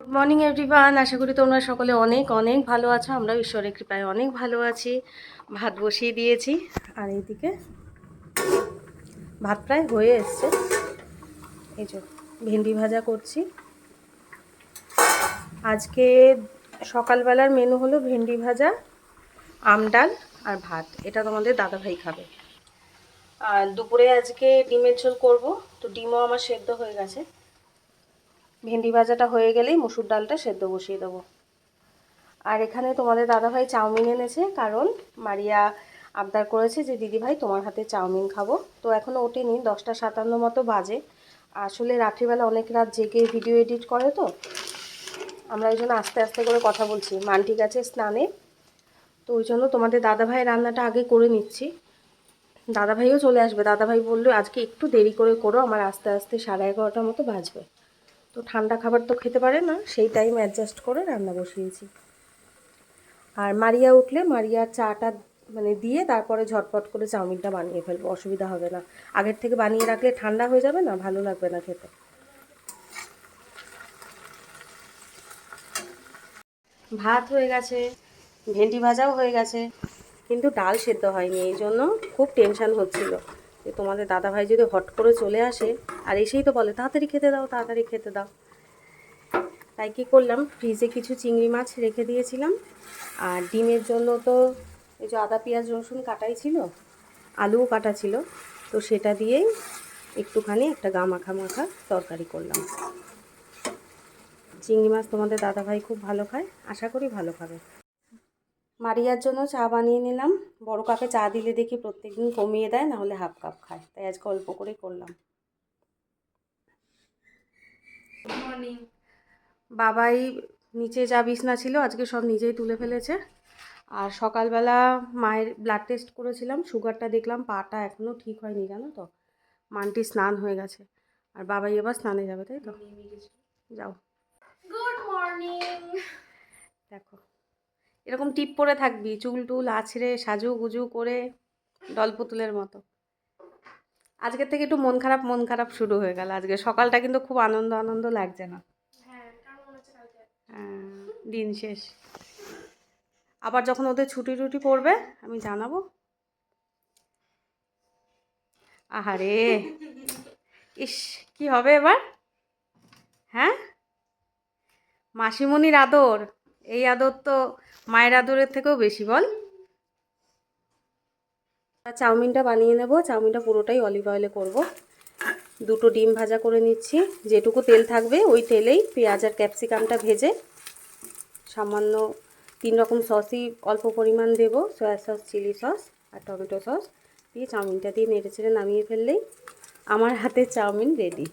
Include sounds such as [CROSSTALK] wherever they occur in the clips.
Good morning everyone আশা করি তোমরা সকলে অনেক অনেক ভালো আছো। আমরা ঈশ্বরের কৃপায় অনেক ভালো আছি। ভাত বসিয়ে দিয়েছি। আর এইদিকে ভাত প্রায় হয়ে এসছে। এই যে ভেন্ডি ভাজা করছি। আজকে সকালবেলার মেনু হলো ভেন্ডি ভাজা, আম ডাল আর ভাত। এটা তোমাদের দাদাভাই খাবে। আর দুপুরে আজকে ডিমের ঝোল করব। তো ডিমও আমার সেদ্ধ হয়ে গেছে। ভেন্ডি ভাজাটা হয়ে গেলেই মুসুর ডালটা সেদ্ধ বসিয়ে দেবো। আর এখানে তোমাদের দাদাভাই চাউমিন এনেছে, কারণ মারিয়া আবদার করেছে যে, দিদিভাই, তোমার হাতে চাউমিন খাব। তো এখনও ওঠেনি, দশটা সাতান্ন মতো বাজে। আসলে রাত্রিবেলা অনেক রাত জেগে ভিডিও এডিট করে তো। আমরা ওই জন্য আস্তে আস্তে করে কথা বলছি। মান ঠিক আছে স্নানে? তো ওই জন্য তোমাদের দাদাভাই রান্নাটা আগে করে নিচ্ছি। দাদাভাইও চলে আসবে। দাদাভাই বলল, আজকে একটু দেরি করে করো, আমার আস্তে আস্তে সাড়ে এগারোটার মতো বাজবে। তো ঠান্ডা খাবার তো খেতে পারে না, সেই টাইম অ্যাডজাস্ট করে রান্না বসিয়েছি। আর মারিয়া উঠলে মারিয়ার চাটা মানে দিয়ে তারপরে ঝটপট করে চাউমিনটা বানিয়ে ফেলব, অসুবিধা হবে না। আগের থেকে বানিয়ে রাখলে ঠান্ডা হয়ে যাবে না, ভালো লাগবে না খেতে। ভাত হয়ে গেছে, ভেন্ডি ভাজাও হয়ে গেছে, কিন্তু ডাল সেদ্ধ হয়নি, এই জন্য খুব টেনশন হচ্ছিল। যে তোমাদের দাদাভাই যদি হট করে চলে আসে, আর এসেই তো বলে, তাড়াতাড়ি খেতে দাও, তাড়াতাড়ি খেতে দাও। তাই কী করলাম, ফ্রিজে কিছু চিংড়ি মাছ রেখে দিয়েছিলাম, আর ডিমের জন্য তো এই যে আদা, পেঁয়াজ, রসুন কাটাই ছিল, আলুও কাটা ছিল, তো সেটা দিয়েই একটুখানি একটা গা মাখা মাখা তরকারি করলাম। চিংড়ি মাছ তোমাদের দাদাভাই খুব ভালো খায়, আশা করি ভালো খাবে। মারিয়ার জন্য চা বানিয়ে নিলাম। বড় কাপে চা দিলে দেখি প্রত্যেকদিন কমিয়ে দেয় নাহলে হাফ কাপ খায়। তাই আজকে অল্প করে করলাম। বাবাই নিচে যা বিছনা ছিল আজকে সব নিজেই তুলে ফেলেছে। আর সকালবেলা মায়ের ব্লাড টেস্ট করেছিলাম সুগারটা দেখলাম পাটা এখনও ঠিক হয়নি জানো তো? মানটি স্নান হয়ে গেছে। আর বাবাই এবার স্নানে যাবে তাই তো? যাও। গুড মর্নিং দেখো। এরকম টিপ পরে থাকবি চুল টুল আছড়ে সাজু গুজু করে ডল পুতুলের মতো। আজকের থেকে একটু মন খারাপ মন খারাপ শুরু হয়ে গেল আজকে। সকালটা কিন্তু খুব আনন্দ আনন্দ লাগছে না। হ্যাঁ হ্যাঁ, দিন শেষ। আবার যখন ওদের ছুটি টুটি পড়বে আমি জানাব। আহারে ইস কি হবে এবার? হ্যাঁ? মাসিমণির আদর। এই আদর তো মায়ের আদরের থেকেও বেশি, বল। চাউমিনটা বানিয়ে নেব। চাউমিনটা পুরোটাই অলিভ অয়েলে করব। দুটো ডিম ভাজা করে নিচ্ছি। যেটুকু তেল থাকবে, ওই তেলেই পেঁয়াজ আর ক্যাপসিকামটা ভেজে সামান্য তিন রকম সসই অল্প পরিমাণ দেব। সয়া সস, চিলি সস আর টমেটো সস। দিয়ে চাউমিনটা দিয়ে নেড়ে চেড়ে নামিয়ে ফেললেই আমার হাতে চাউমিন রেডি।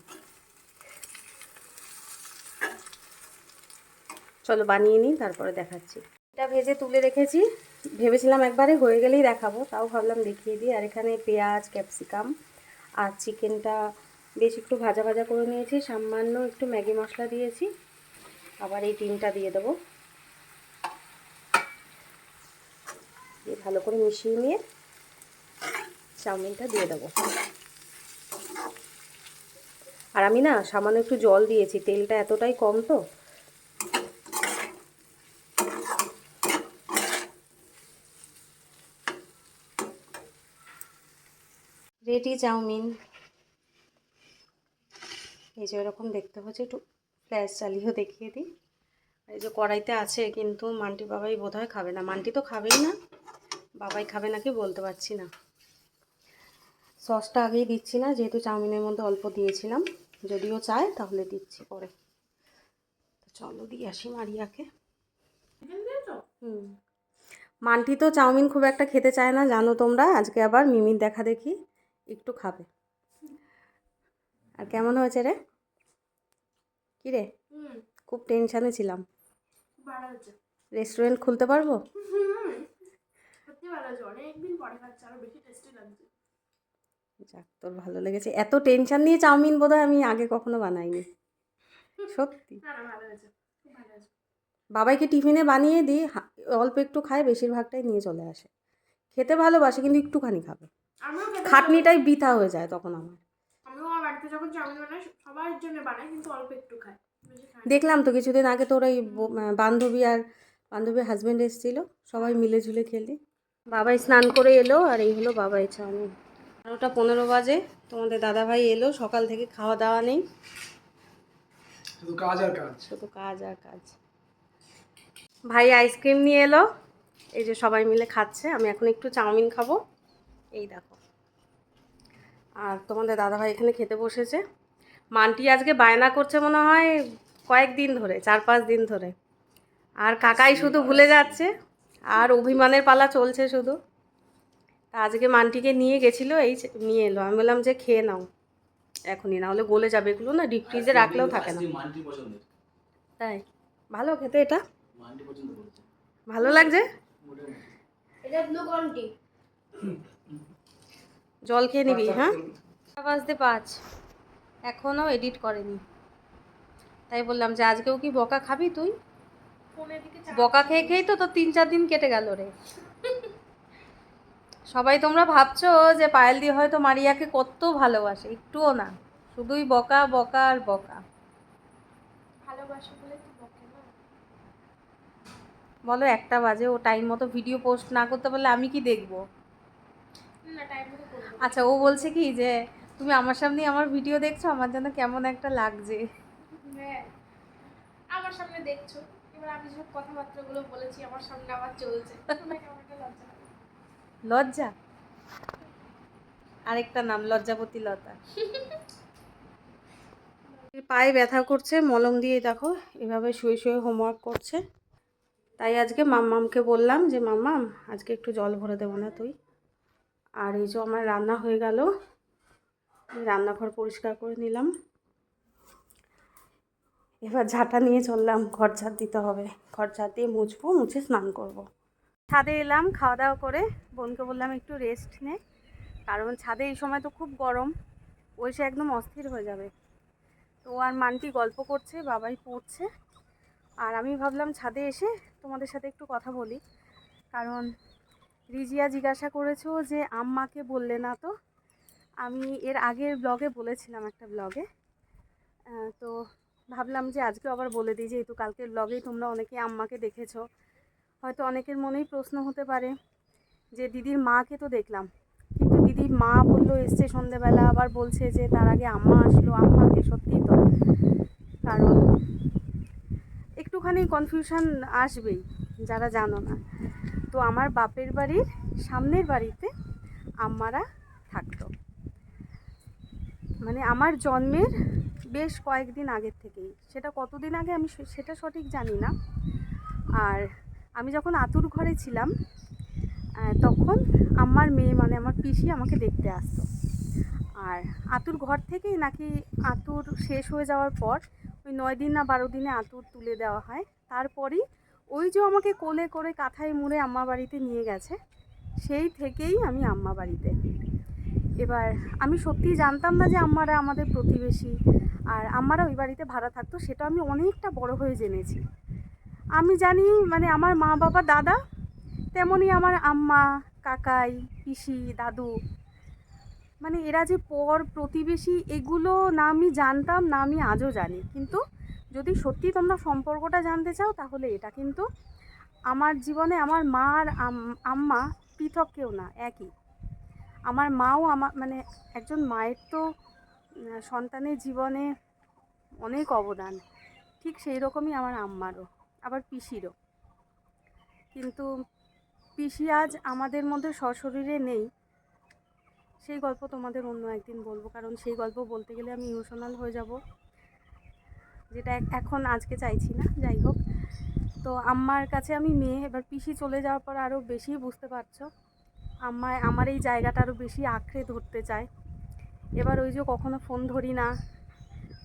চলো বানিয়ে নিই, তারপরে দেখাচ্ছি। এটা ভেজে তুলে রেখেছি। ভেবেছিলাম একবারে হয়ে গেলেই দেখাবো, তাও ভাবলাম দেখিয়ে দিই। আর এখানে পেঁয়াজ, ক্যাপসিকাম আর চিকেনটা বেশ একটু ভাজা ভাজা করে নিয়েছি। সামান্য একটু ম্যাগি মশলা দিয়েছি। আবার এই ডিমটা দিয়ে দেবো। দিয়ে ভালো করে মিশিয়ে নিয়ে চাউমিনটা দিয়ে দেবো। আর আমি না সামান্য একটু জল দিয়েছি, তেলটা এতটাই কম তো। রেডি চাউমিন এই যে এরকম দেখতে হচ্ছে, একটু ফ্ল্যাশ চালিয়েও দেখিয়ে দিই। এই যে কড়াইতে আছে কিন্তু মান্টি বাবাই বোধহয় খাবে না। মান্টি তো খাবেই না, বাবাই খাবে নাকি বলতে পারছি না। সসটা আগেই দিচ্ছি না, যেহেতু চাউমিনের মধ্যে অল্প দিয়েছিলাম। যদিও চায়, তাহলে দিচ্ছি পরে। তো চলো দিয়ে আসি মারিয়াকে। হুম। মান্টি তো চাউমিন খুব একটা খেতে চায় না, জানো তোমরা? আজকে আবার মিমির দেখা দেখি। একটু খাবে। আর কেমন হয়েছে রে? কী রে? খুব টেনশানে ছিলাম। রেস্টুরেন্ট খুলতে পারব? যাক তোর ভালো লেগেছে। এত টেনশন নিয়ে চাউমিন বোধহয় আমি আগে কখনো বানাইনি। সত্যি। বাবাইকে টিফিনে বানিয়ে দিই অল্প একটু খায় বেশিরভাগটাই নিয়ে চলে আসে। খেতে ভালোবাসে কিন্তু একটুখানি খাবে। খাটনিটাই বৃথা হয়ে যায় তখন আমার। আমিও আমার বাড়িতে যখন চাউমিন বানাই সবার জন্য বানাই কিন্তু অল্প একটু খাই। দেখলাম তো কিছুদিন আগে তোর ওই বান্ধবী আর বান্ধবীর হাজব্যান্ড এসেছিল সবাই মিলে ঝুলে খেলি। বাবাই স্নান করে এলো আর এই হলো বাবাই চাউমিন। বারোটা পনেরো বাজে তোমাদের দাদাভাই এলো সকাল থেকে খাওয়া দাওয়া নেই। শুধু কাজ আর কাজ। শুধু কাজ আর কাজ। ভাই আইসক্রিম নিয়ে এলো এই যে সবাই মিলে খাচ্ছে আমি এখন একটু চাউমিন খাব। এই দেখো। আর তোমাদের দাদাভাই এখানে খেতে বসেছে। মানটি আজকে বায়না করছে মনে হয় কয়েকদিন ধরে চার পাঁচ দিন ধরে। আর কাকাই শুধু ভুলে যাচ্ছে আর অভিমানের পালা চলছে শুধু। তা আজকে মানটিকে নিয়ে গেছিল এই নিয়ে এলো। আমি বললাম যে খেয়ে নাও এখনই। না হলে গলে যাবে এগুলো না ডিপ ফ্রিজে রাখলেও থাকে না। তাই ভালো খেতে এটা। মানটি পছন্দ করেছে। ভালো লাগছে? এটা গ্লুকন [LAUGHS] জল খেয়ে নিবি হ্যাঁ? বাজতে পাঁচ। এখনও এডিট করেনি। তাই বললাম যে আজকেও কি বকা খাবি তুই? বকা খেয়ে খেয়েই তো তোর তিন চার দিন কেটে গেল রে। সবাই তোমরা ভাবছ যে পায়েল দি হয়তো মারিয়াকে কত ভালোবাসে একটুও না। শুধুই বকা বকা আর বকা। ভালোবাসো বলে তো বকে না। বলো একটা বাজে ও টাইম মতো ভিডিও পোস্ট না করতে পারলে আমি কি দেখব? আচ্ছা ও বলছে কি যে তুমি আমার সামনে আমার ভিডিও দেখছ আমার যেন কেমন একটা লাগছে? হ্যাঁ আমার সামনে দেখছ। এবার আমি কথাবার্তাগুলো বলেছি আমার সামনে আবার চলছে। লজ্জা আরেকটা নাম লজ্জাপতি লতা। পায়ে ব্যথা করছে মলম দিয়ে দেখো এভাবে শুয়ে শুয়ে হোমওয়ার্ক করছে। তাই আজকে মাম্মামকে বললাম যে মাম্মাম আজকে একটু জল ভরে দেবো না তুই। আর এই যে আমার রান্না হয়ে গেল। রান্নাঘর পরিষ্কার করে নিলাম। এবার ঝাঁটা নিয়ে চললাম, ঘর ঝাঁট দিতে হবে। ঘর ঝাঁট দিয়ে মুছবো, মুছে স্নান করব। ছাদে এলাম, খাওয়া দাওয়া করে। বোনকে বললাম একটু রেস্ট নে। কারণ ছাদে এই সময় তো খুব গরম, ও এসে একদম অস্থির হয়ে যাবে। তো আর মানটি গল্প করছে, বাবাই পড়ছে। আর আমি ভাবলাম ছাদে এসে তোমাদের সাথে একটু কথা বলি। কারণ রিজিয়া জিজ্ঞাসা করেছ যে আম্মাকে বললে না তো? আমি এর আগের ব্লগে বলেছিলাম একটা ব্লগে। তো ভাবলাম যে আজকে আবার বলে দিই, যেহেতু কালকের ব্লগেই তোমরা অনেকে আম্মাকে দেখেছ। হয়তো অনেকের মনেই প্রশ্ন হতে পারে যে দিদির মাকে তো দেখলাম। কিন্তু দিদির মা বলল, এসছে সন্ধেবেলা, আবার বলছে যে তার আগে আম্মা আসলো, আম্মাকে সত্যিই তো। কারণ একটুখানি কনফিউশন আসবেই, যারা জানো না। তো আমার বাপের বাড়ির সামনের বাড়িতে আম্মারা থাকতো। মানে আমার জন্মের বেশ কয়েকদিন আগের থেকেই। সেটা কতদিন আগে আমি সেটা সঠিক জানি না। আর আমি যখন আতুর ঘরে ছিলাম তখন আমার মেয়ে মানে আমার পিসি আমাকে দেখতে আসতো। আর আতুর ঘর থেকেই নাকি আতুর শেষ হয়ে যাওয়ার পর ওই নয় দিন না বারো দিনে আতুর তুলে দেওয়া হয়। তারপরেই ওই যে আমাকে কোলে করে কাঁথায় মুড়ে আম্মা বাড়িতে নিয়ে গেছে, সেই থেকেই আমি আম্মা বাড়িতে। এবার আমি সত্যিই জানতাম না যে আম্মারা আমাদের প্রতিবেশী, আর আম্মারা ওই বাড়িতে ভাড়া থাকতো, সেটা আমি অনেকটা বড় হয়ে জেনেছি। আমি জানি মানে আমার মা বাবা দাদা তেমনই আমার আম্মা, কাকাই, পিসি, দাদু মানে এরা যে পর প্রতিবেশী, এগুলো না আমি জানতাম, না আমি আজও জানি। কিন্তু যদি সত্যি তোমরা সম্পর্কটা জানতে চাও, তাহলে এটা কিন্তু আমার জীবনে আমার মা আর আম- আম্মা পৃথক কেউ না, একই। আমার মাও আমার মানে একজন মায়ের তো সন্তানের জীবনে অনেক অবদান। ঠিক সেই রকমই আমার আম্মারও, আবার পিসিরও। কিন্তু পিসি আজ আমাদের মধ্যে সশরীরে নেই। সেই গল্প তোমাদের অন্য একদিন বলব, কারণ সেই গল্প বলতে গেলে আমি ইমোশনাল হয়ে যাব। যেটা এখন আজকে চাইছি না, যাই হোক। তো আম্মার কাছে আমি মেয়ে, এবার পিসি চলে যাওয়ার পর আরও বেশি বুঝতে পারছ। আম্মায় আমার এই জায়গাটা আরও বেশি আঁকড়ে ধরতে চায়। এবার ওই যে কখনো ফোন ধরি না,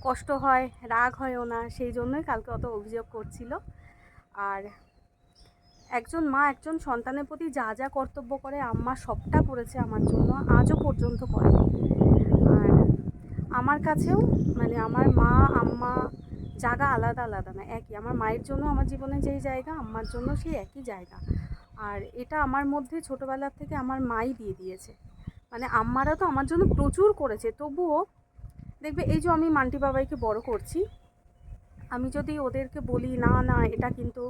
কষ্ট হয়, রাগ হয়ও না, সেই জন্যই কালকে অত অভিযোগ করছিল। আর একজন মা, একজন সন্তানের প্রতি যা যা কর্তব্য করে, আম্মা সবটা করেছে আমার জন্য, আজও পর্যন্ত করে। আর আমার কাছেও মানে আমার মা, আম্মা জায়গা আলাদা আলাদা না, একই। আমার মায়ের জন্য আমার জীবনে যেই জায়গা, আম্মার জন্য সেই একই জায়গা। আর এটা আমার মধ্যে ছোটোবেলার থেকে আমার মাই দিয়ে দিয়েছে। মানে আম্মারা তো আমার জন্য প্রচুর করেছে। তবুও দেখবে এই যে আমি মান্টি বাবাইকে বড় করছি, আমি যদি ওদেরকে বলি, না না, এটা কিন্তু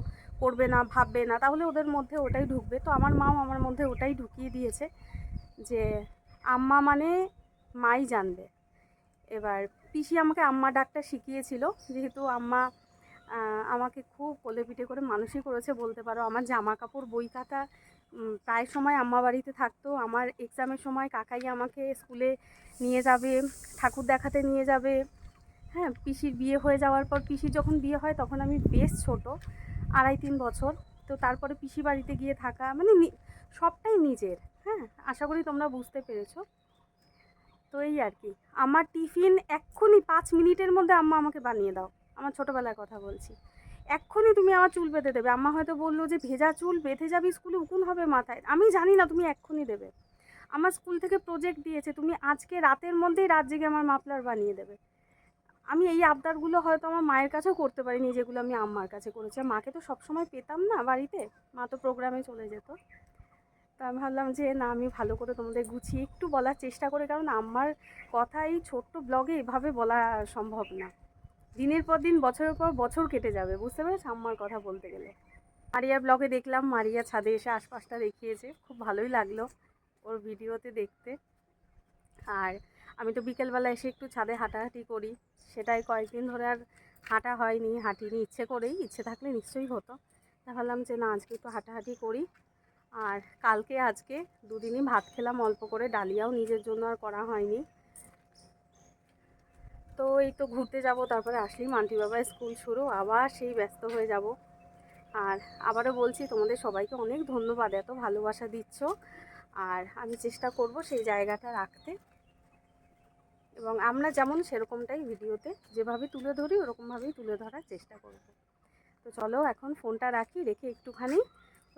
করবে না, ভাববে না, তাহলে ওদের মধ্যে ওটাই ঢুকবে। তো আমার মাও আমার মধ্যে ওটাই ঢুকিয়ে দিয়েছে যে আম্মা মানে মাই জানবে। এবার পিসি আমাকে আম্মা ডাকটা শিখিয়েছিল। যেহেতু আম্মা আমাকে খুব কোলে পিঠে করে মানুষই করেছে বলতে পারো। আমার জামা কাপড় বই খাতা প্রায় সময় আম্মা বাড়িতে থাকতো। আমার এক্সামের সময় কাকাই আমাকে স্কুলে নিয়ে যাবে, ঠাকুর দেখাতে নিয়ে যাবে। হ্যাঁ পিসির বিয়ে হয়ে যাওয়ার পর পিসির যখন বিয়ে হয় তখন আমি বেশ ছোট, আড়াই তিন বছর। তো তারপরে পিসি বাড়িতে গিয়ে থাকা মানে সবটাই নিজের। হ্যাঁ আশা করি তোমরা বুঝতে পেরেছ। তো এই আর কি। আমার টিফিন এক্ষুনি পাঁচ মিনিটের মধ্যে আম্মা আমাকে বানিয়ে দাও। আমার ছোটোবেলার কথা বলছি। এক্ষুনি তুমি আমার চুল বেঁধে দেবে। আম্মা হয়তো বলল যে, ভেজা চুল বেঁধে যাবি স্কুলে, উকুন হবে মাথায়। আমি জানি না তুমি এক্ষুনি দেবে। আমার স্কুল থেকে প্রজেক্ট দিয়েছে। তুমি আজকে রাতের মধ্যেই রাত জেগে আমার মাফলার বানিয়ে দেবে। আমি এই আবদারগুলো হয়তো আমার মায়ের কাছেও করতে পারিনি, যেগুলো আমি আম্মার কাছে করেছি। মাকে তো সবসময় পেতাম না বাড়িতে। মা তো প্রোগ্রামে চলে যেত। তো আমি ভাবলাম যে, না, আমি ভালো করে তোমাদের গুছিয়ে একটু বলার চেষ্টা করে, কারণ আমার কথা এই ছোট্ট ব্লগে এভাবে বলা সম্ভব না। দিনের পর দিন, বছরের পর বছর কেটে যাবে, বুঝতে পেরেছ আম্মার কথা বলতে গেলে? মারিয়ার ব্লগে দেখলাম, মারিয়া ছাদে এসে আশপাশটা দেখিয়েছে, খুব ভালোই লাগল ওর ভিডিওতে দেখতে। আর আমি তো বিকেলবেলা এসে একটু ছাদে হাঁটাহাঁটি করি, সেটাই কয়েকদিন ধরে আর হাঁটা হয়নি, হাঁটিনি, ইচ্ছে করেই, ইচ্ছে থাকলে নিশ্চয়ই হতো। তা ভাবলাম যে, না, আজকে একটু হাঁটাহাঁটি করি। আর কালকে, আজকে দুদিনই ভাত খেলাম, অল্প করে ডালিয়াও নিজের জন্য আর করা হয়নি। তো এই তো ঘুরতে যাব, তারপরে আসলেই মান্টি বাবা স্কুল শুরু, আবার সেই ব্যস্ত হয়ে যাব। আর আবারও বলছি, তোমাদের সবাইকে অনেক ধন্যবাদ, এত ভালোবাসা দিচ্ছ। আর আমি চেষ্টা করব সেই জায়গাটা রাখতে। এবং আমরা যেমন সেরকমটাই ভিডিওতে যেভাবে তুলে ধরি, ওরকমভাবেই তুলে ধরার চেষ্টা করব। তো চলো, এখন ফোনটা রাখি, রেখে একটুখানি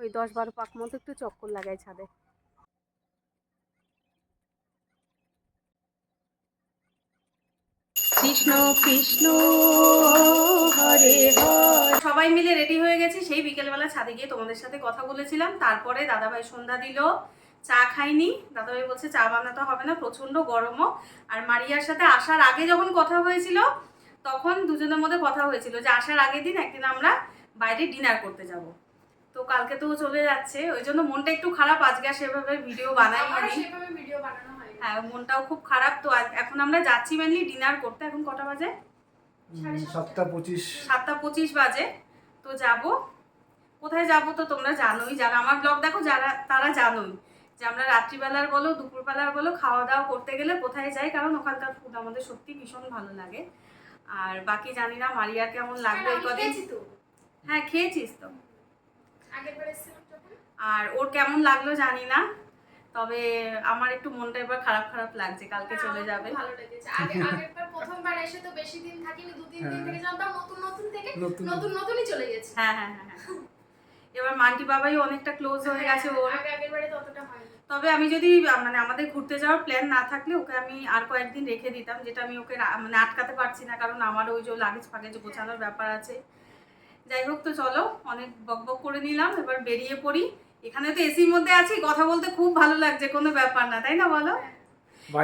ওই দশ বারো পাক মতো একটু চক্কর লাগাই ছাদে। কৃষ্ণ কৃষ্ণ হরে হরে। সবাই মিলে রেডি হয়ে গেছি সেই বিকেলবেলা ছাদে গিয়ে তোমাদের সাথে কথা বলেছিলাম। তারপরে দাদাভাই সন্ধ্যা দিল চা খাইনি। দাদাভাই বলছে চা বানাতে হবে না প্রচণ্ড গরমও। আর মারিয়ার সাথে আসার আগে যখন কথা হয়েছিল তখন দুজনের মধ্যে কথা হয়েছিল যে আসার আগের দিন একদিন আমরা বাইরে ডিনার করতে যাব। তো কালকে তো চলে যাচ্ছে ওই জন্য মনটা একটু খারাপ আজকে আর সেভাবে ভিডিও বানাই সেভাবে ভিডিও বানানো হয়নি। হ্যাঁ মনটাও খুব খারাপ তো এখন আমরা যাচ্ছি মেনলি ডিনার করতে এখন কটা বাজে? সাতটা। পঁচিশ। সাতটা পঁচিশ বাজে তো যাব। কোথায় যাব তো তোমরা জানোই যারা আমার ব্লগ দেখো যারা তারা জানোই যে আমরা রাত্রিবেলার বলো দুপুরবেলার বলো খাওয়া দাওয়া করতে গেলে কোথায় যাই কারণ ওখানকার ফুড আমাদের সত্যি ভীষণ ভালো লাগে। আর বাকি জানি না মারিয়ার কেমন লাগবে কদিন। তো। হ্যাঁ খেয়েছিস তো আগের বার এসেছিলাম যখন আর ওর কেমন লাগল জানি না তবে আমার একটু মনটা এবার খারাপ খারাপ লাগছে কালকে চলে যাবে। ভালো লেগেছে। আগে আগেরবার প্রথমবার এসে তো বেশি দিন থাকিনি দু তিন দিন হ্যাঁ। থেকে জানতাম নতুন নতুন থেকে নতুন নতুন। নতুনই চলে গেছে। হ্যাঁ হ্যাঁ হ্যাঁ হ্যাঁ। এবার মান্টি বাবাই অনেকটা ক্লোজ হয়ে গেছে ওর। ততটা হয়নি। তবে আমি যদি মানে আমাদের ঘুরতে যাওয়ার প্ল্যান না থাকলে ওকে আমি আর কয়েকদিন রেখে দিতাম যেটা আমি ওকে মানে আটকাতে পারছি না কারণ আমার ওই যে লাগেজ ফাগেজ গোছানোর ব্যাপার আছে। যাই হোক তো চলো অনেক বকবক করে নিলাম এবার বেরিয়ে পড়ি। এখানে তো এসির মধ্যে আছি কথা বলতে খুব ভালো লাগছে কোনো ব্যাপার না তাই না বলো?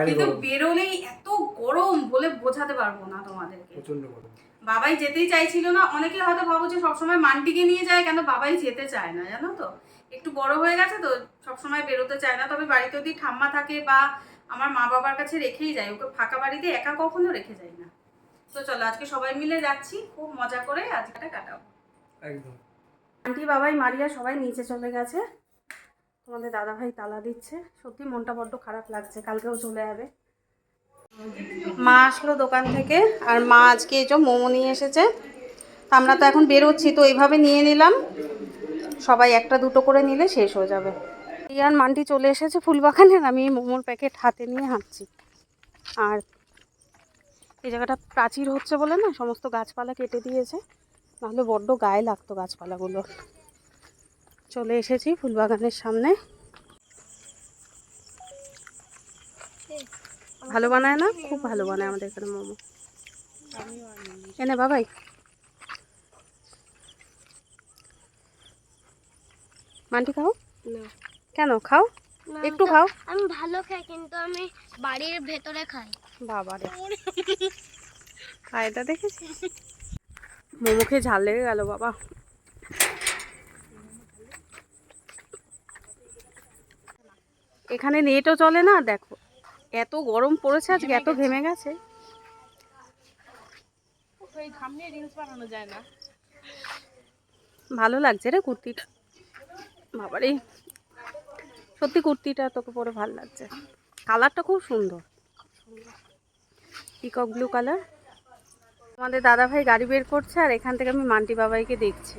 কিন্তু বেরোলেই এত গরম বলে বোঝাতে পারব না তোমাদেরকে। বাবাই যেতেই চাইছিল না অনেকে হয়তো ভাবো যে সবসময় মান্টিকে নিয়ে যায় কেন বাবাই যেতে চায় না জানো তো? একটু বড় হয়ে গেছে তো সবসময় বেরোতে চায় না তবে বাড়িতে যদি ঠাম্মা থাকে বা আমার মা বাবার কাছে রেখেই যায় ওকে ফাঁকা বাড়িতে একা কখনো রেখে যায় না। তো চলো আজকে সবাই মিলে যাচ্ছি খুব মজা করে আজকে কাটাবো। একদম। আন্টি, বাবাই, মারিয়া সবাই নিচে চলে গেছে। তোমাদের দাদা ভাই তালা দিচ্ছে। সত্যি মনটা বড্ড খারাপ লাগছে, কালকেও চলে যাবে। মা আসলো দোকান থেকে, আর মা আজকে এই মোমো নিয়ে এসেছে। তা আমরা তো এখন বেরোচ্ছি, তো এইভাবে নিয়ে নিলাম। সবাই একটা দুটো করে নিলে শেষ হয়ে যাবে। ইয়ার মান্টি চলে এসেছে ফুলবাগানের আমি এই মোমোর প্যাকেট হাতে নিয়ে হাঁটছি। আর এই জায়গাটা প্রাচীর হচ্ছে বলে না, সমস্ত গাছপালা কেটে দিয়েছে। নাহলে বড্ড গায়ে লাগতো গাছপালাগুলো। চলে এসেছি ফুলবাগানের সামনে। ভালো বানায় না? খুব ভালো বানায় আমাদের এখানে মোমো। এনে বাবাই। মান্টি খাও? না। কেন? খাও? একটু খাও। আমি ভালো খাই কিন্তু আমি বাড়ির ভেতরে খাই। বাবা রে কায়দা দেখেছি মোমো খেয়ে ঝাল লেগে গেল বাবা। এখানে নেটও চলে না দেখো। এত গরম পড়েছে আজকে এত ঘেমে গেছে। ওই ঘাম নিয়ে রিলস বানানো যায় না। ভালো লাগছে রে কুর্তিটা। বাবারে সত্যি কুর্তিটা তোকে পরে ভালো লাগছে। কালারটা খুব সুন্দর। পিকক ব্লু কালার আমাদের দাদা ভাই গাড়ি বের করছে আর এখান থেকে আমি মান্টি বাবাইকে দেখছি।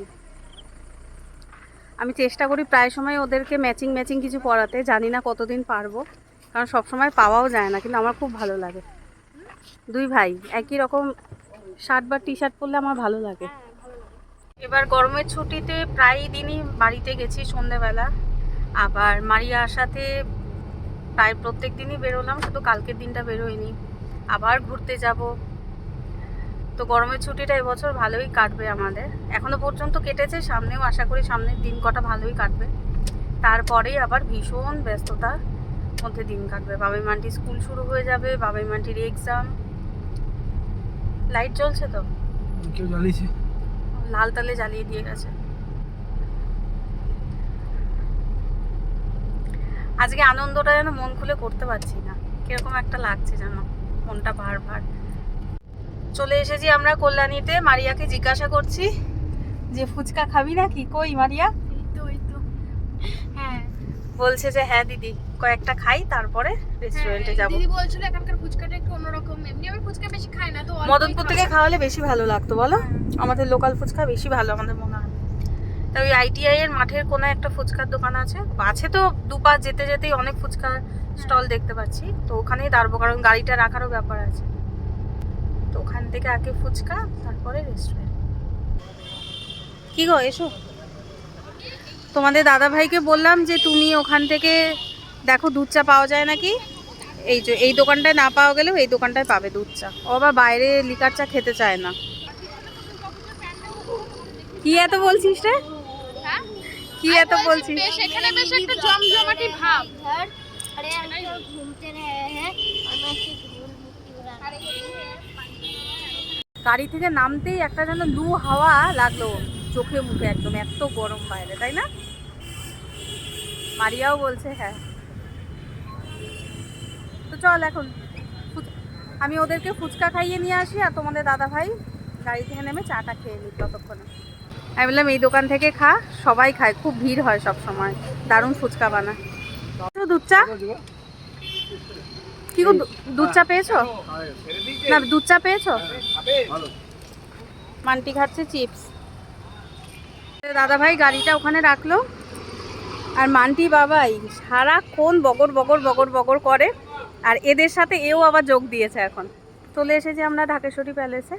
আমি চেষ্টা করি প্রায় সময় ওদেরকে ম্যাচিং ম্যাচিং কিছু পরাতে। জানি না কতদিন পারব, কারণ সব সময় পাওয়াও যায় না, কিন্তু আমার খুব ভালো লাগে। দুই ভাই, একই রকম শার্ট বা টি শার্ট পরলে আমার ভালো লাগে। এবার গরমের ছুটিতে প্রায় দিনই বাড়িতে গেছি সন্ধেবেলা। আবার মারিয়া আসাতে প্রায় প্রত্যেক দিনই বেরোলাম, শুধু কালকের দিনটা বেরোয়নি। আবার ঘুরতে যাব তো গরমের ছুটিটা এবছর ভালোই কাটবে আমাদের। এখনও পর্যন্ত কেটেছে সামনেও আশা করি সামনের দিন কটা ভালোই কাটবে। তারপরেই আবার ভীষণ ব্যস্ততার মধ্যে দিন কাটবে। বাবাই মান্টি স্কুল শুরু হয়ে যাবে বাবাই মান্টির এক্সাম লাইট জ্বলছে তো? কেউ জ্বালিয়েছে? লাল তালে জ্বালিয়ে দিয়ে গেছে। আজকে আনন্দটা যেন মন খুলে করতে পারছি না। কীরকম একটা লাগছে যেন মনটা ভার ভার। চলে এসেছি আমরা কল্যাণীতে। মারিয়াকে জিজ্ঞাসা করছি যে ফুচকা খাবি নাকি? কই মারিয়া? হ্যাঁ। বলছে যে হ্যাঁ দিদি কয়েকটা খাই তারপরে রেস্টুরেন্টে হ্যাঁ, যাব। দিদি বলছিল এখানকার ফুচকাটা একটু অন্যরকম। এমনি আমি ফুচকা বেশি খাই না তো মদনপুর থেকে। খাওয়ালে বেশি ভালো লাগতো বলো? আমাদের লোকাল ফুচকা বেশি ভালো আমাদের মনে হয়। তা ওই আইটিআই এর মাঠের কোনো একটা ফুচকার দোকান আছে। আছে তো দুপা যেতে যেতেই অনেক ফুচকার স্টল দেখতে পাচ্ছি। তো ওখানেই দাঁড়বো কারণ গাড়িটা রাখারও ব্যাপার আছে। তো ওখান থেকে আগে ফুচকা তারপরে রেস্টুরেন্ট কি গো এসো তোমাদের দাদা ভাইকে বললাম যে তুমি ওখান থেকে দেখো দুধ চা পাওয়া যায় নাকি এই যে এই দোকানটায় না পাওয়া গেলেও এই দোকানটায় পাবে দুধ চা ও বা বাইরে লিকার চা খেতে চায় না কি এত বলছিস রে কি এত বলছিস এখানে বেশ একটা জমজমাটি ভাব আরে ঘুমতে রে হ্যাঁ গাড়ি থেকে নামতেই একটা যেন লু হাওয়া লাগল চোখে মুখে একদম, এত গরম বাইরে, তাই না? মারিয়াও বলছে হ্যাঁ। তো চল এখন আমি ওদেরকে ফুচকা খাইয়ে নিয়ে আসি আর তোমাদের দাদা ভাই গাড়ি থেকে নেমে চাটা খেয়ে নিই ততক্ষণে। আমি বললাম, এই দোকান থেকে খা, সবাই খায়, খুব ভিড় হয় সব সময় দারুণ ফুচকা বানায়। দুধ চা? কি গো, দুধ চা পেয়েছ? না দুধ চা পেয়েছ? মান্টি খাচ্ছে চিপস। দাদা ভাই গাড়িটা ওখানে রাখল। আর মান্টি বাবাই সারাক্ষণ বগর বগর বগর বগর করে। আর এদের সাথে এও আবার যোগ দিয়েছে এখন। চলে এসেছি আমরা ঢাকেশ্বরী প্যালেসে।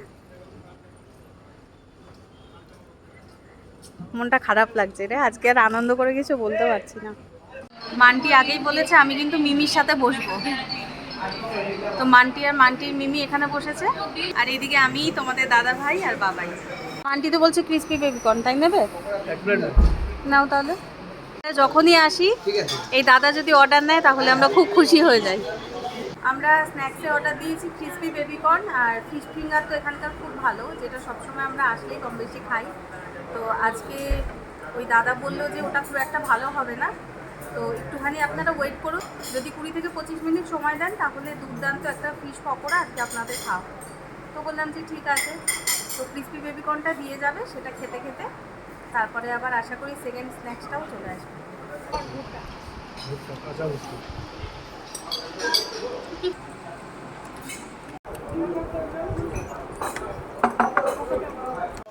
মনটা খারাপ লাগছে রে আজকে আর আনন্দ করে কিছু বলতে পারছি না। মান্টি আগেই বলেছে আমি কিন্তু মিমির সাথে বসবো। তো মান্টি আর মান্টির মিমি এখানে বসেছে। আর এদিকে আমি তোমাদের দাদা ভাই আর বাবাই। মান্টি তো বলছে ক্রিসপি বেবিকর্ন তাই নেবে? নাও তাহলে। যখনই আসি এই দাদা যদি অর্ডার নেয় তাহলে আমরা খুব খুশি হয়ে যাই। আমরা স্ন্যাক্সে অর্ডার দিয়েছি ক্রিসপি বেবিকর্ন আর ফিশ ফিঙ্গার তো এখানকার খুব ভালো যেটা সবসময় আমরা আসলেই কম বেশি খাই। তো আজকে ওই দাদা বলল যে ওটা খুব একটা ভালো হবে না। তো একটুখানি আপনারা ওয়েট করুন। যদি কুড়ি থেকে পঁচিশ মিনিট সময় দেন তাহলে দুর্দান্ত একটা ফিশ পকোড়া আজকে আপনাদের খাও তো বললাম যে ঠিক আছে তো ক্রিসপি বেবিকর্নটা দিয়ে যাবে সেটা খেতে খেতে। তারপরে আবার আশা করি সেকেন্ড স্ন্যাক্সটাও চলে আসবে।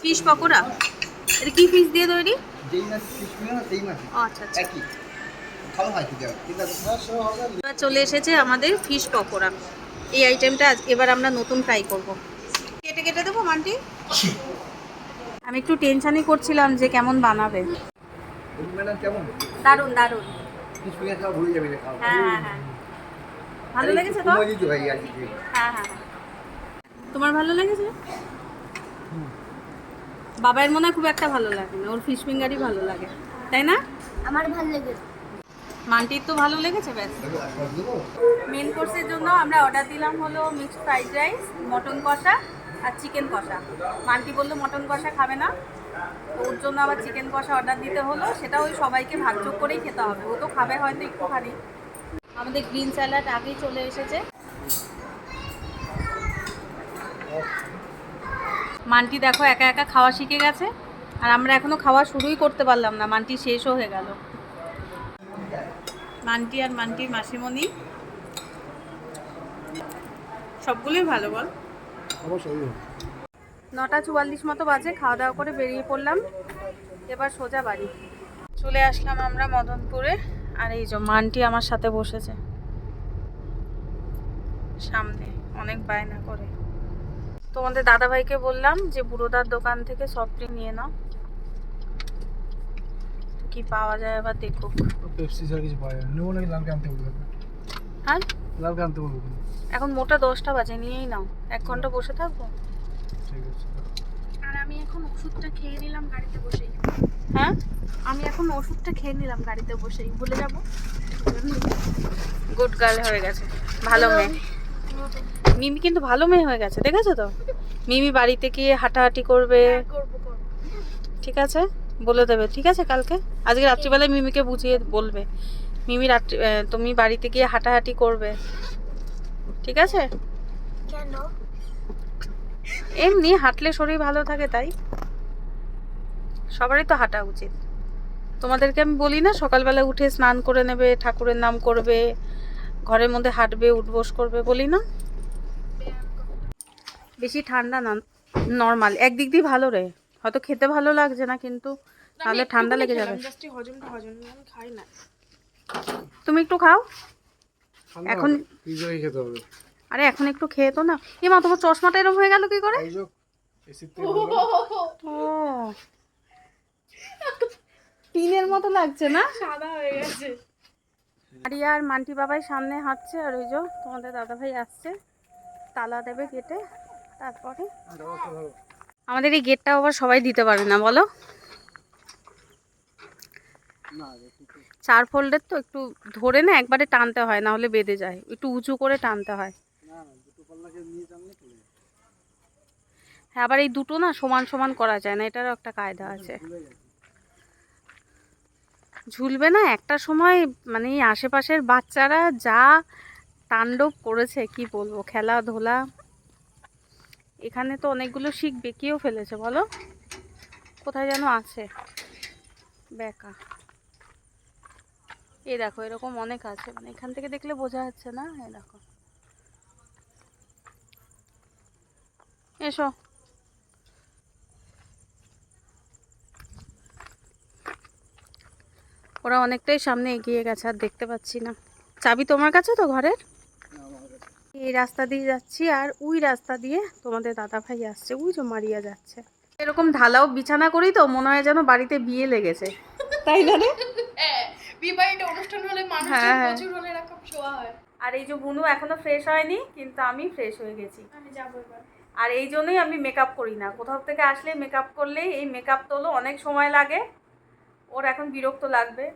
ফিশ পকোড়া? এটা কি ফিশ দিয়ে তৈরি? যেই মাছ ফিশ না সেই মাছ। আচ্ছা আচ্ছা। চলে এসেছে আমাদের ফিশ পকোড়া। এই আইটেমটা আজ এবার আমরা নতুন ট্রাই করব। কেটে কেটে দেবো মান্টি? আমি একটু টেনশনই করছিলাম যে কেমন বানাবে। ম্যাডাম কেমন? দারুণ দারুণ। ফিশ মিলে খাওয়া ভুলে যাবে না খাওয়া। হ্যাঁ হ্যাঁ হ্যাঁ। ভালো লেগেছে তো? হ্যাঁ হ্যাঁ। তোমার ভালো লেগেছে? বাবার মনে হয় খুব একটা ভালো লাগে না ওর ফিশ ফিঙ্গারই ভালো লাগে। তাই না? আমার ভালো লেগে মান্টির তো ভালো লেগেছে, ব্যাস। মেন কোর্সের জন্য আমরা অর্ডার দিলাম হলো মিক্সড ফ্রাইড রাইস মটন কষা আর চিকেন কষা। মান্টি বলল মটন কষা খাবে না। ওর জন্য আবার চিকেন কষা অর্ডার দিতে হলো। সেটা ওই সবাইকে ভাগযোগ করেই খেতে হবে। ও তো খাবে হয়তো একটুখানি। আমাদের গ্রিন স্যালাড আগেই চলে এসেছে। মানটি দেখো একা একা খাওয়া শিখে গেছে। আর আমরা এখনও খাওয়া শুরুই করতে পারলাম না। মানটি শেষও হয়ে গেল। মান্টি আর মান্টির মাসিমণি। সবগুলোই ভালো বল। নটা চুয়াল্লিশ মতো বাজে খাওয়া দাওয়া করে বেরিয়ে পড়লাম। এবার সোজা বাড়ি। চলে আসলাম আমরা মদনপুরে। আর এই যে মানটি আমার সাথে বসেছে। সামনে অনেক বায়না করে। তোমাদের দাদাভাইকে বললাম যে বুড়োদার দোকান থেকে সফট নিয়ে নাও। কি পাওয়া যায় এবার দেখুক পেপসি ছাড়া কিছু পাওয়া যায় না। নেব নাকি লালকে আনতে বলব হ্যাঁ? লালকে আনতে বলব এখন? মোটা দশটা বাজে নিয়েই নাও। এক ঘণ্টা বসে থাকব? ঠিক আছে আর আমি এখন ওষুধটা খেয়ে নিলাম গাড়িতে বসেই। হ্যাঁ? আমি এখন ওষুধটা খেয়ে নিলাম গাড়িতে বসেই। ভুলে যাব? গুড গার্ল হয়ে গেছে। ভালো মেয়ে। মিমি কিন্তু ভালো মেয়ে হয়ে গেছে দেখেছ তো? মিমি বাড়িতে গিয়ে হাঁটাহাঁটি করবে। করব করব। ঠিক আছে? বলে দেবে ঠিক আছে কালকে? আজকে রাত্রিবেলায় মিমিকে বুঝিয়ে বলবে। মিমি রাত্রি তুমি বাড়িতে গিয়ে হাঁটাহাঁটি করবে। ঠিক আছে? কেন? এমনি হাঁটলে শরীর ভালো থাকে তাই। সবারই তো হাঁটা উচিত। তোমাদেরকে আমি বলি না সকালবেলা উঠে স্নান করে নেবে ঠাকুরের নাম করবে ঘরের মধ্যে হাঁটবে উঠবোস করবে বলি না? বেশি ঠান্ডা না নর্মাল। একদিক দিয়ে ভালো রে। হয়তো খেতে ভালো লাগছে না কিন্তু তাহলে ঠান্ডা লেগে যাবে। হজমটা হজম আমি খাই না। তুমি একটু খাও। এখন খেতে হবে। আরে এখন একটু খেয়ে তো না এ মা তোমার চশমাটা এরকম হয়ে গেল কি করে? টিনের মতো লাগছে না? সাদা হয়ে গেছে। আরিয়া আর মান্টি বাবাই সামনে হাঁটছে আর ওই যে তোমাদের দাদাভাই আসছে। তালা দেবে গেটে তারপরে আমাদের এই গেটটা আবার সবাই দিতে পারে না বলো? চার ফোল্ডের তো একটু ধরে না একবারে টানতে হয় না হলে বেঁধে যায়। একটু উঁচু করে টানতে হয়। হ্যাঁ আবার এই দুটো না সমান সমান করা যায় না এটারও একটা কায়দা আছে। ঝুলবে না একটা সময় মানে আশেপাশের বাচ্চারা যা তাণ্ডব করেছে কি বলব খেলাধুলা এখানে তো অনেকগুলো শিখ কেউ ফেলেছে, বলো? কোথায় যেন আছে। বেকা। এই দেখো, এরকম অনেক আছে। মানে এখান থেকে দেখলে বোঝা যাচ্ছে না, এই দেখো। এসো। ওরা অনেকটাই সামনে এগিয়ে গেছে, আর দেখতে পাচ্ছি না। চাবি তোমার কাছে তো ঘরের? এই রাস্তা দিয়ে যাচ্ছি আর ওই রাস্তা দিয়ে তোমাদের দাদা ভাই আসছে। ওই যে মারিয়া যাচ্ছে। এরকম ঢালাও বিছানা করি তো মনে হয় যেন বাড়িতে বিয়ে লেগেছে। তাই না রে? হ্যাঁ বিবাহিত অনুষ্ঠান হলে মানুষ হ্যাঁ, হ্যাঁ। প্রচুর হলে এরকম শোয়া হয়। আর এই যে বুনু এখনও ফ্রেশ হয়নি কিন্তু আমি ফ্রেশ হয়ে গেছি। আমি যাব এবার। আর এই জন্যই আমি মেকআপ করি না। কোথাও থেকে আসলে মেকআপ করলেই এই মেকআপ তোলো অনেক সময় লাগে। ওর এখন বিরক্ত লাগবে।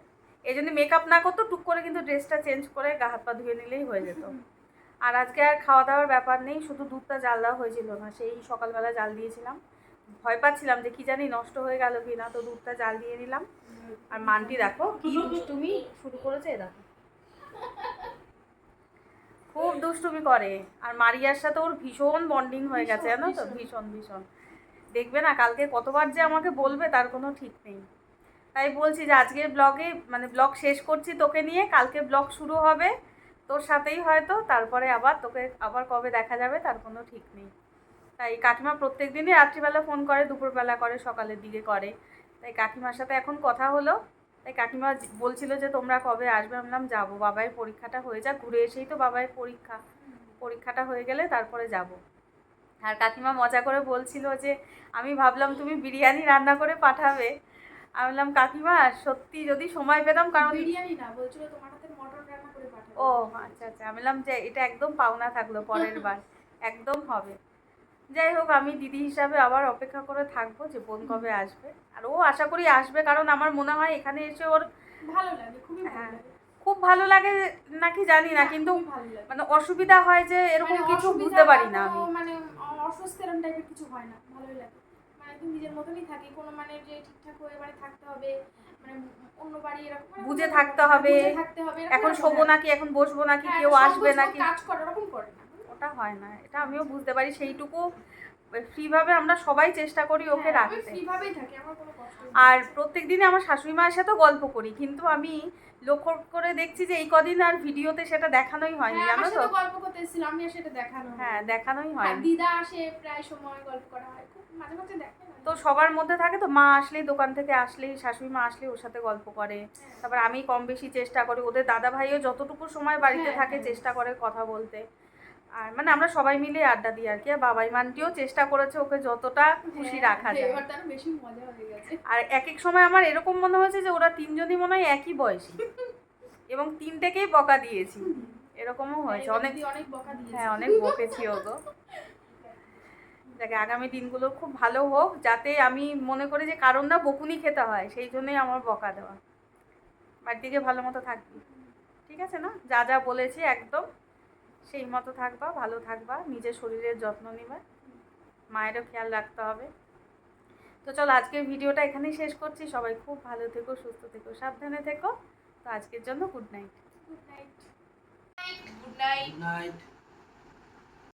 এই জন্য মেকআপ না করতো টুক করে কিন্তু ড্রেসটা চেঞ্জ করে গা হাত পা ধুয়ে নিলেই হয়ে যেত। আর আজকে আর খাওয়া দাওয়ার ব্যাপার নেই, শুধু দুধটা জাল দেওয়া হয়েছিল না, সেই সকালবেলা জাল দিয়েছিলাম। ভয় পাচ্ছিলাম যে কি জানি নষ্ট হয়ে গেল কি না, তো দুধটা জাল দিয়ে নিলাম। আর মানটি দেখো, কি দুষ্টুমি শুরু করেছে দেখো। খুব দুষ্টুমি করে, আর মারিয়ার সাথে ওর ভীষণ বন্ডিং হয়ে গেছে, জানো তো? ভীষণ ভীষণ। দেখবে না, কালকে কতবার যে আমাকে বলবে, তার কোনো ঠিক নেই। তাই বলছি যে আজকের ব্লগে মানে ব্লগ শেষ করছি তোকে নিয়ে, কালকে ব্লগ শুরু হবে। তোর সাথেই হয়তো, তারপরে আবার তোকে আবার কবে দেখা যাবে তার কোনো ঠিক নেই। তাই কাকিমা প্রত্যেক দিনই রাত্রিবেলা ফোন করে, দুপুরবেলা করে, সকালের দিকে করে। তাই কাকিমার সাথে এখন কথা হলো। তাই কাকিমা বলছিল যে তোমরা কবে আসবে? আমি বললাম, যাব। বাবাইয়ের পরীক্ষাটা হয়ে যাক ঘুরে এসেই তো বাবাইয়ের পরীক্ষা। পরীক্ষাটা হয়ে গেলে তারপরে যাব। আর কাকিমা মজা করে বলছিল যে, আমি ভাবলাম তুমি বিরিয়ানি রান্না করে পাঠাবে। আমি বললাম, কাকিমা, সত্যি যদি সময় পেতাম, কারণ বিরিয়ানি না, বলছিল তোমার হাতে মটন রান্না করে পাঠাবো ও আচ্ছা আচ্ছা। আমি বললাম যে এটা একদম পাওনা থাকল পরের বার। [LAUGHS] একদম হবে। যাই হোক আমি দিদি হিসাবে আবার অপেক্ষা করে থাকব যে বোন কবে আসবে। আর ও আশা করি আসবে কারণ আমার মনে হয় এখানে এসে ওর ভালো লাগে খুবই ভালো হ্যাঁ, খুব ভালো লাগে নাকি জানি না কিন্তু ভালো লাগে। মানে অসুবিধা হয় যে এরকম মানে কিছু বুঝতে পারি না আমি। মানে অসুস্থ এরকম টাইপের কিছু হয় না ভালোই লাগে। মানে একদম নিজের মতনই থাকি কোনো মানে যে ঠিকঠাক হয়ে মানে থাকতে হবে। মানে অন্য বাড়ি এরকম মানে বুঝে থাকতে হবে, থাকতে হবে এখন শোবো নাকি এখন বসবো নাকি হ্যাঁ, কেউ আসবে নাকি? কাজ করে ওরকম করে না। ওটা হয় না এটা আমিও বুঝতে পারি সেইটুকু ফ্রিভাবে আমরা সবাই চেষ্টা করি ওকে হ্যাঁ, রাখতে। আর প্রত্যেক দিনে আমার শাশুড়ি মায়ের সাথেও গল্প করি কিন্তু আমি লক্ষ্য করে দেখছি যে এই কদিন আর ভিডিওতে সেটা দেখানোই হয়নি হ্যাঁ, জানো তো? গল্প করতে আমি সেটা দেখানো হ্যাঁ দেখানোই হয়নি। দিদা আসে প্রায় সময় গল্প করা হয় খুব মাঝে মাঝে দেখে। তো সবার মধ্যে থাকে তো মা আসলেই দোকান থেকে আসলেই শাশুড়ি মা আসলেই ওর সাথে গল্প করে। তারপর আমি কম বেশি চেষ্টা করি ওদের দাদা ভাইও যতটুকু সময় বাড়িতে হ্যাঁ, থাকে হ্যাঁ। চেষ্টা করে কথা বলতে। আর মানে আমরা সবাই মিলে আড্ডা দিই আর কি আর বাবাই মানটিও চেষ্টা করেছে ওকে যতটা খুশি হ্যাঁ, রাখা যায়। বেশি মজা গেছে। আর এক এক সময় আমার এরকম মনে হয়েছে যে ওরা তিনজনই মনে হয় একই বয়সী। এবং তিনটেকেই বকা দিয়েছি। এরকমও হয়েছে। অনেক অনেক বকা দিয়েছে। হ্যাঁ অনেক বকেছি ওগো। দেখে আগামী দিনগুলো খুব ভালো হোক যাতে আমি মনে করি যে কারণ না বকুনি খেতে হয় সেই জন্যই আমার বকা দেওয়া। বাড়ি থেকে ভালো মতো থাকবি। ঠিক আছে না? যা যা বলেছি একদম সেই মতো থাকবা ভালো থাকবা নিজের শরীরের যত্ন নিবা। মায়েরও খেয়াল রাখতে হবে। তো চলো আজকের ভিডিওটা এখানেই শেষ করছি। সবাই খুব ভালো থেকো সুস্থ থেকো সাবধানে থেকো। তো আজকের জন্য good night. Good night good night good night